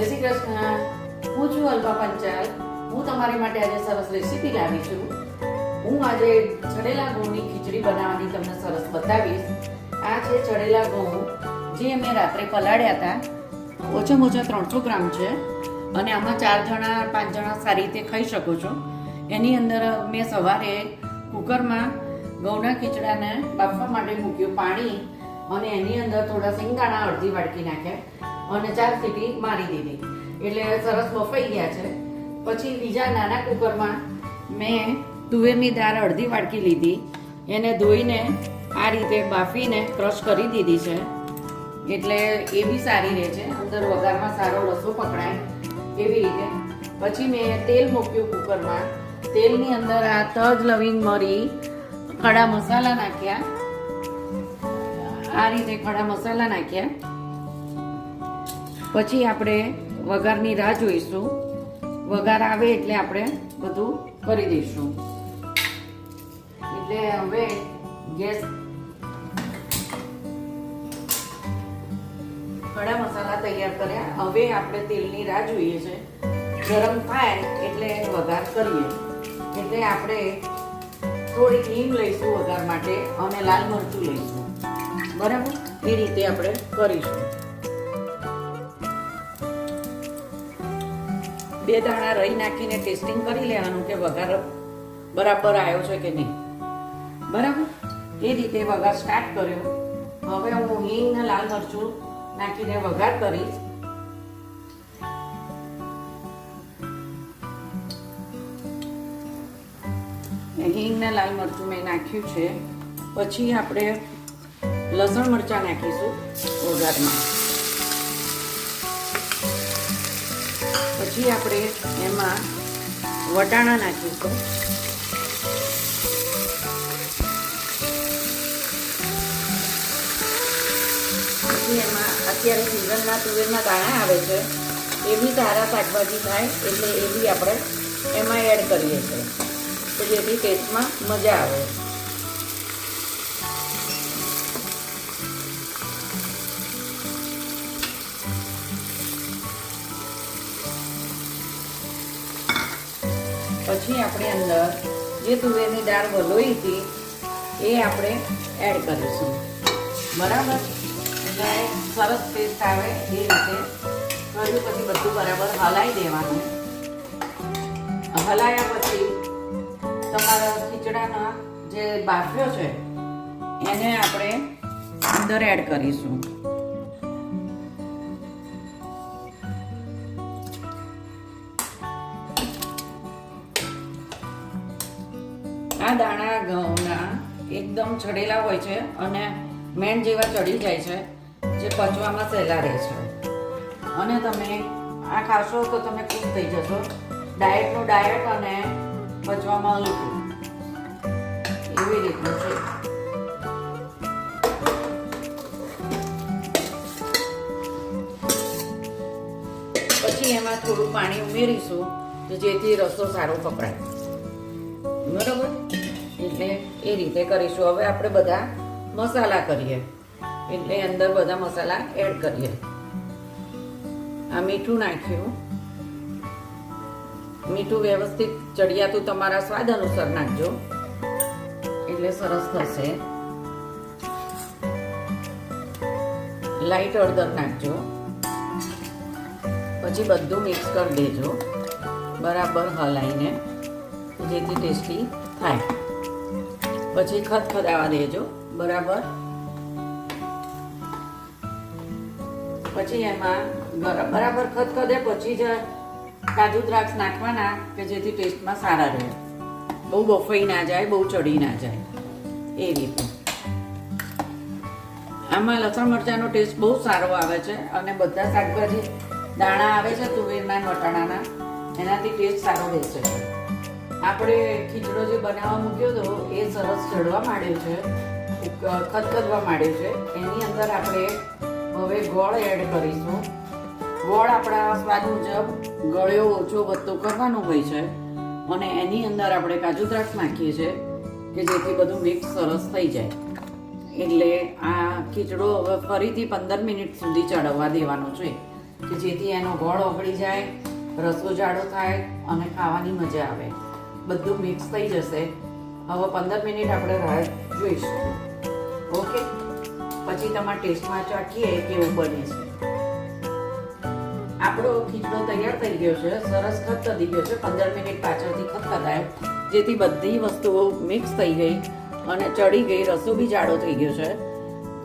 જય શ્રી કૃષ્ણ. હું છું અલ્પા પંચાલ. હું તમારી માટે આજે સરસ રેસીપી લાવી છું. હું આજે ચડેલા ઘઉંની ખીચડી બનાવવાની તમને સરસ બતાવીશ. આ છે ચડેલા ઘઉં, જે મેં રાત્રે પલાળ્યા હતા. ઓછામાં ઓછા ત્રણસો ગ્રામ છે. અને આમાં ચાર જણા, પાંચ જણા સારી રીતે ખાઈ શકો છો. એની અંદર મેં સવારે કુકરમાં ઘઉંના ખીચડાને બાફવા માટે મૂક્યું પાણી અને એની અંદર થોડા સિંગાણા અડધી વાટકી નાખ્યા. અને ચાર સીટી મારી દીધી. એટલે સરસ બફાઈ ગયા છે. પછી બીજા નાના કુકરમાં મેં તુવેરની દાળ અડધી વાટકી લીધી. એને ધોઈને આ રીતે બાફીને ક્રશ કરી દીધી છે. એટલે એ બી સારી રહે છે. અંદર વઘારમાં સારો રસો પકડાય એવી રીતે. પછી મેં તેલ મૂક્યું કુકરમાં. તેલની અંદર આ તજ, લવિંગ મરી, ખડા મસાલા નાખ્યા. આ રીતે ખડા મસાલા નાખ્યા. પછી આપણે વઘારની રાહ જોઈશું. વઘાર આવે એટલે આપણે બધું કરી દઈશું. એટલે હવે ગેસ ખડા મસાલા તૈયાર કર્યા. હવે આપણે તેલની રાહ જોઈએ છે. ગરમ થાય એટલે વઘાર કરીએ. એટલે આપણે થોડીક હિંગ લઈશું વઘાર માટે અને લાલ મરચું લઈશું. બરાબર? એ રીતે આપણે કરીશું. બે દાણા રહી નાખીને ટેસ્ટિંગ કરી લેવાનું કે વઘાર બરાબર આવ્યો છે કે નહીં. બરાબર? એ રીતે વઘાર સ્ટાર્ટ કર્યો. હવે હું હિંગ લાલ મરચું નાખીને વઘાર કરીશ. હિંગ લાલ મરચું મેં નાખ્યું છે. પછી આપણે લસણ મરચાં નાખીશું વઘારમાં. પછી આપણે એમાં વટાણા નાખીશું. પછી એમાં અત્યારે સિઝનના તુવેરના દાણા આવે છે. એ બી સારા શાકભાજી થાય, એટલે એ બી આપણે એમાં એડ કરીએ છીએ. તો જેથી ટેસ્ટમાં મજા આવે. પછી આપણે અંદર જે તુવેરની દાળ વલોઈ હતી, એ આપણે એડ કરીશું. બરાબર? એટલે સરસ ટેસ્ટ આવે એ રીતે. કર્યું પછી બધું બરાબર હલાવી દેવાનું. હલાયા પછી તમારા ખીચડાના જે બાફ્યો છે, એને આપણે અંદર એડ કરીશું. આ દાણા ઘઉંના એકદમ ચડેલા હોય છે અને મેણ જેવા ચડી જાય છે, જે પચવામાં સહેલા રહે છે. અને તમે આ ખાશો તો તમે ખુશ થઈ જશો. ડાયટનું ડાયટ અને પચવામાં એવી રીતનું છે. પછી એમાં થોડું પાણી ઉમેરીશું જેથી રસો સારો પકડાય બરોબર? એટલે એ રીતે કરીશું. હવે આપણે બધા મસાલા કરીએ. એટલે અંદર બધા મસાલા એડ કરીએ. આ મીઠું નાખ્યું. મીઠું વ્યવસ્થિત ચડિયાતું તમારા સ્વાદ અનુસાર નાખજો. એટલે સરસ થશે. લાઈટ હળદર નાખજો. પછી બધું મિક્સ કરી દેજો. બરાબર હલાઈને. જેથી ટેસ્ટી થાય. પછી ખદખદાવા દેજો, બરાબર? પછી એમાં બર- બરાબર ખદખદે પછી જ કાજુ દ્રાક્ષ નાખવાના કે જેથી ટેસ્ટમાં સારા રહે. બહુ બફાઈ ના જાય, બહુ ચડી ના જાય, એ રીતે. આમાં લસણ મરચાંનો ટેસ્ટ બહુ સારો આવે છે અને બધા શાકભાજી દાણા આવે છે તુવેરના, મટાણાના, એનાથી ટેસ્ટ સારો રહેશે. આપણે ખીચડો જે બનાવવા મૂક્યો હતો, એ સરસ ચડવા માંડ્યો છે ખતખતવા માંડ્યો છે. એની અંદર આપણે હવે ગોળ એડ કરીશું. ગોળ આપણા સ્વાદ મુજબ ગળ્યો ઓછો વધતો કરવાનો હોય છે. અને એની અંદર આપણે કાજુ દ્રાક્ષ નાખીએ છીએ કે જેથી બધું મિક્સ સરસ થઈ જાય. એટલે આ ખીચડો હવે ફરીથી પંદર મિનિટ સુધી ચડવવા દેવાનો છે, કે જેથી એનો ગોળ ઓગળી જાય, રસો જાડો થાય અને ખાવાની મજા આવે. બધું મિક્સ થઈ જશે. હવે પંદર મિનિટ આપણે રાહ જોઈશું. ઓકે પછી તમારા ટેસ્ટમાં ચાખીએ કેવું બને છે. આપણો ખીચડો તૈયાર થઈ ગયો છે. સરસ ખતખતી ગયો છે. પંદર મિનિટ પાછળથી ખત ખતખતાય જેથી બધી વસ્તુઓ મિક્સ થઈ ગઈ અને ચડી ગઈ. રસો બી જાડો થઈ ગયો છે,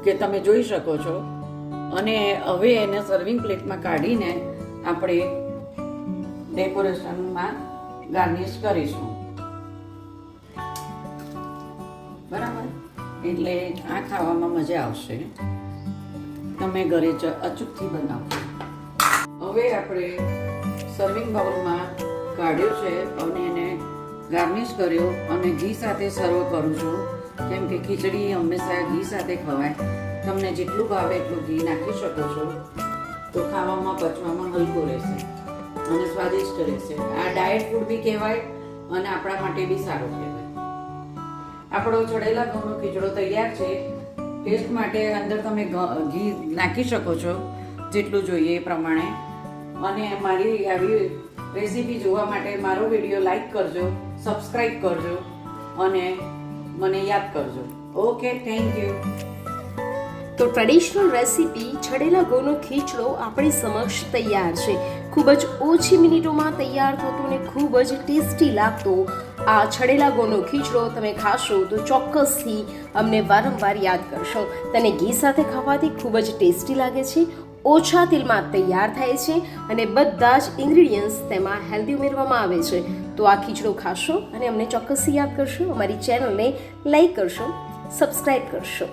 કે તમે જોઈ શકો છો. અને હવે એને સર્વિંગ પ્લેટમાં કાઢીને આપણે ડેકોરેશનમાં ગાર્નિશ કરીશું. બરાબર? એટલે આ ખાવામાં મજા આવશે. તમે ઘરે અચૂકથી બનાવો. હવે આપણે સર્વિંગ બાઉલમાં કાઢ્યો છે અને એને ગાર્નિશ કર્યો અને ઘી સાથે સર્વ કરું છું. કેમ કે ખીચડી હંમેશા ઘી સાથે ખવાય. તમને જેટલું ભાવે એટલું ઘી નાખી શકો છો. તો ખાવામાં પચવામાં હલકું રહેશે. અને સ્વાદિષ્ટ રહેશે. આ ડાયટ ફૂડ બી કહેવાય અને આપણા માટે બી સારું કહેવાય. આપણો ચડેલા ઘઉંનો ખીચડો તૈયાર છે. ટેસ્ટ માટે અંદર તમે ઘી નાખી શકો છો, જેટલું જોઈએ એ પ્રમાણે. અને મારી આવી રેસીપી જોવા માટે મારો વીડિયો લાઈક કરજો સબસ્ક્રાઈબ કરજો અને મને યાદ કરજો. ઓકે થેન્ક યુ તો ટ્રેડિશનલ રેસીપી છડેલા ઘઉંનો ખીચડો આપણી સમક્ષ તૈયાર છે. ખૂબ જ ઓછી મિનિટોમાં તૈયાર થતો અને ખૂબ જ ટેસ્ટી લાગતો આ છડેલા ગોનો ખીચડો તમે ખાશો તો ચોક્કસથી અમને વારંવાર યાદ કરશો. તેને ઘી સાથે ખાવાથી ખૂબ જ ટેસ્ટી લાગે છે, ઓછા તેલમાં તૈયાર થાય છે અને બધા જ ઇન્ગ્રીડિયન્ટ્સ તેમાં હેલ્ધી ઉમેરવામાં આવે છે. તો આ ખીચડો ખાશો અને અમને ચોક્કસથી યાદ કરશો. અમારી ચેનલને લાઈક કરશો સબસ્ક્રાઈબ કરશો.